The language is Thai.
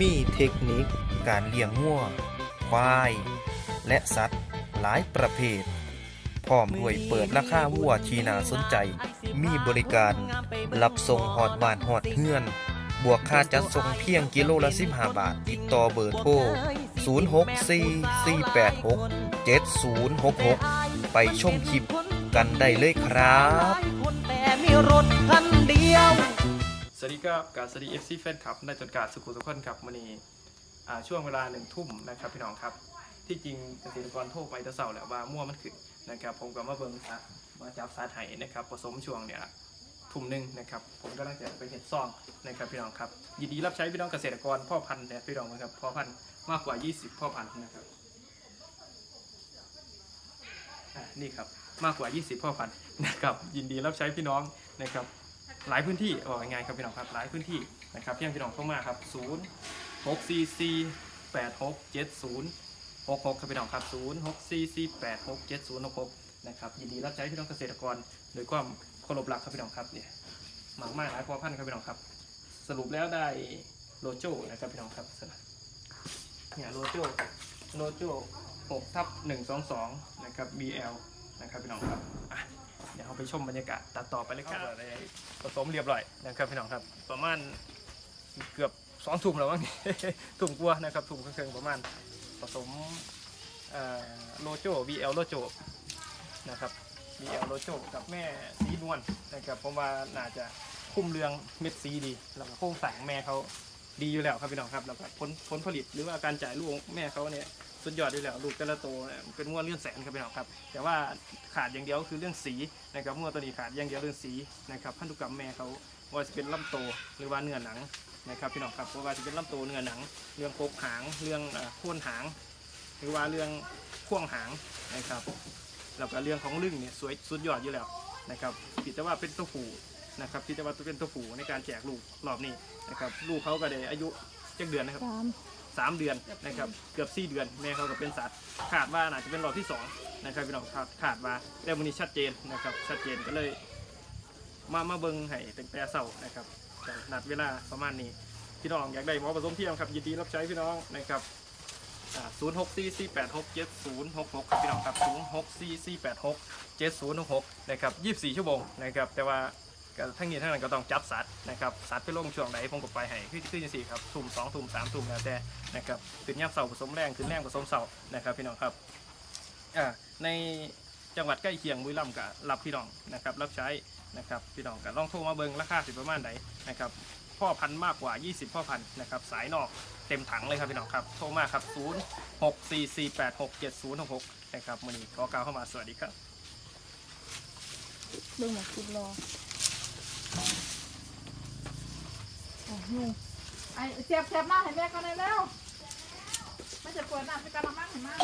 มีเทคนิคการเลี้ยงงัวควาย และสัตว์หลายประเภท พร้อมด้วยเปิดราคาวัวที่น่าสนใจ มีบริการรับส่งหอดบ้านหอดเฮือน บวกค่าจัดส่งเพียงกิโลละ 15 บาท ติดต่อเบอร์โทร 0644867066 ไปชมคลิปกันได้เลยครับ แต่มีรถคันเดียว สวัสดีครับการสวัสดี FC แฟนคลับในจนการสุขุสุขคนครับวันนี้อ่ช่วงเวลาหนึ่งทุ่มนะครับพี่น้องครับ ที่จริงเกษตรกรโทรไปตะเสาแหละว่ามั่วมันขึ้นนะครับผมก็มาเบิ่งซะมาจับสาไห้นะครับผสมช่วงเนี่ยทุ่มหนึ่งนะครับ ผมก็น่าจะไปเห็ดซองนะครับพี่น้องครับยินดีรับใช้พี่น้องเกษตรกรพ่อพันธุ์นี่ยพี่น้องครับพ่อพันธุ์มากกว่า 20 พ่อพันธุ์นะครับนี่ครับมากกว่า 20 พ่อพันธุ์นะครับ ยินดีรับใช้พี่น้องนะครับ หลายพื้นที่อ๋อง่ายครับพี่น้องครับหลายพื้นที่นะครับพี่น้องเข้ามาครับ0 6 4 4 8 6 7 0 6 6ครับพี่น้องครับ0 6 4 4 8 6 7 0 6 6นะครับยินดีรับใช้พี่น้องเกษตรกรโดยความเคารพรักครับพี่น้องครับเนี่ยหมากมากหลายพอพันธุ์ครับพี่น้องครับ สรุปแล้วได้โลโจนะครับพี่น้องครับเนี่ยโลโจโลโจ6ทับ122นะครับ BL นะครับพี่น้องครับอะเดี๋ยวเราไปชมบรรยากาศตัดต่อไปเลยครับผสมเรียบร้อยนะครับพี่น้องครับ ประมาณเกือบสองทุ่มแล้วมั้ง ทุ่มกว่านะครับทุ่มครึ่องๆประมาณผสมโลโจ VL โลโจนะครับ VL โลโจกับแม่สีนวลนะครับผมว่าน่าจะคุ้มเรืองเม็ดสีดีแล้วก็โครงสางแม่เขาดีอยู่แล้วครับพี่น้องครับแล้วก็ผลผลผลิตหรือว่าการจ่ายลูกแม่เขาเนี่ย สุดยอดอยู่แล้วลูกแต่ละตัวเนี่ยเป็นงวดเลื่อนแสนครับพี่น้องครับ แต่ว่าขาดอย่างเดียวคือเรื่องสีนะครับงวดตัวนี้ขาดอย่างเดียวเรื่องสีนะครับพันธุกรรมแม่เขาว่าจะเป็นลำโตวหรือว่าเนื้อหนังนะครับพี่น้องครับเพราะว่าจะเป็นลำโตวเนื้อหนัง เรื่องกกหางเรื่องเอ่อโค่นหาง หรือว่าเรื่องข่วงหางนะครับแล้วก็เรื่องของลึ่งเนี่ยสวยสุดยอดอยู่แล้วนะครับผิดแต่ว่าเป็นตัวผู้นะครับผิดแต่ว่าตัวเป็นตัวผู้ในการแจกลูกรอบนี้นะครับลูกเขาก็ได้อายุเจ็ดเดือนนะครับ สาม สามเดือนนะครับเกือบสี่เดือนแม่เขาก็เป็นสัตว์ขาดว่าอาจจะเป็นรอบที่สองนะครับพี่น้องขาดขาดว่าแต่วันนี้ชัดเจนนะครับชัดเจนก็เลยมามาเบิ้งให้เป็นแต่เสาร์นะครับนัดเวลาประมาณนี้พี่น้องอยากได้หมอผสมเทียมครับยินดีรับใช้พี่น้องนะครับศูนย์หกสี่สี่แปดหกเจ็ดศูนย์หกหกครับพี่น้องครับศูนย์หกสี่สี่แปดหกเจ็ดศูนย์หกนะครับยี่สิบสี่ชั่วโมงนะครับแต่ว่าทั้งนี้ทั้งนั้นก็ต้องจับสัตว์ นะครับสัตว์ไปลงช่วงไหนผมก็ไปให้คือคือจังสี่ครับทุ่มสองทุ่มสามทุ่มแล้วแต่นะครับขึ้นย่ำเสาผสมแรงขึ้นแรงผสมเสานะครับพี่น้องครับอ่าในจังหวัดใกล้เคียงบุรีรัมย์ก็รับพี่น้องนะครับรับใช้นะครับพี่น้องก็ลองโทรมาเบิงราคาสิประมาณไหนนะครับพ่อพันธุ์มากกว่า 20 พ่อพันธุ์นะครับสายนอกเต็มถังเลยครับพี่น้องครับโทรมาครับ 0 6 4 4 8 6 7 0 6 6นะครับมือนี้ขอกล่าวเข้ามาสวัสดีครับเบิ่งหมดสิบรอ นูไอ้เจ็บเจ็บมากเห็นแม่กันเลยแล้วไม่เจ็บปวดหนักไปกันละมั่งเห็นมั้ย